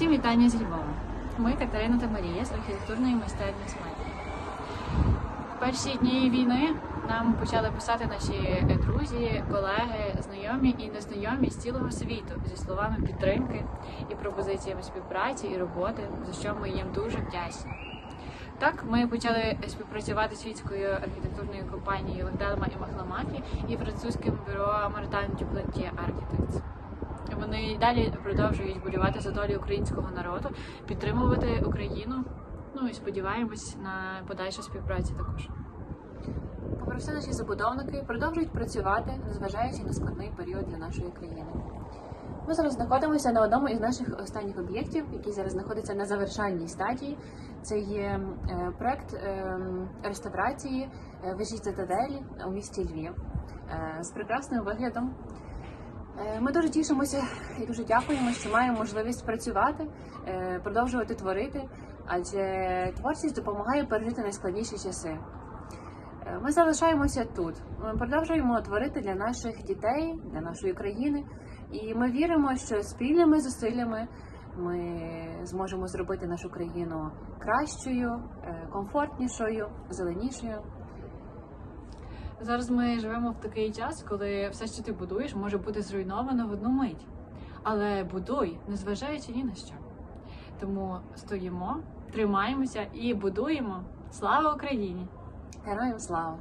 Всім вітання зі Львова. Ми Катерина та Марія з архітектурної майстерні «Смайк». В перші дні війни нам почали писати наші друзі, колеги, знайомі і незнайомі з цілого світу зі словами підтримки і пропозиціями співпраці і роботи, за що ми їм дуже вдячні. Так, ми почали співпрацювати з світською архітектурною компанією Легделма і Махламафі і французьким бюро Мартан Дюплантє Architects. Далі продовжують болювати за долю українського народу, підтримувати Україну. Ну і сподіваємось на подальшу співпрацю також. Попри все, наші забудовники продовжують працювати, незважаючи на складний період для нашої країни. Ми зараз знаходимося на одному із наших останніх об'єктів, який зараз знаходиться на завершальній стадії. Це є е, проект е, реставрації е, вежі цитаделі у місті Львів е, з прекрасним виглядом. Е, Ми дуже тішимося і дуже дякуємо, що маємо можливість працювати, е, продовжувати творити, адже творчість допомагає пережити найскладніші часи. Е, Ми залишаємося тут. Ми продовжуємо творити для наших дітей, для нашої країни, і ми віримо, що спільними зусиллями ми зможемо зробити нашу країну кращою, комфортнішою, зеленішою. Зараз ми живемо в такий час, коли все, що ти будуєш, може бути зруйновано в одну мить. Але будуй, незважаючи ні на що. Тому стоїмо, тримаємося і будуємо. Слава Україні! Героям слава!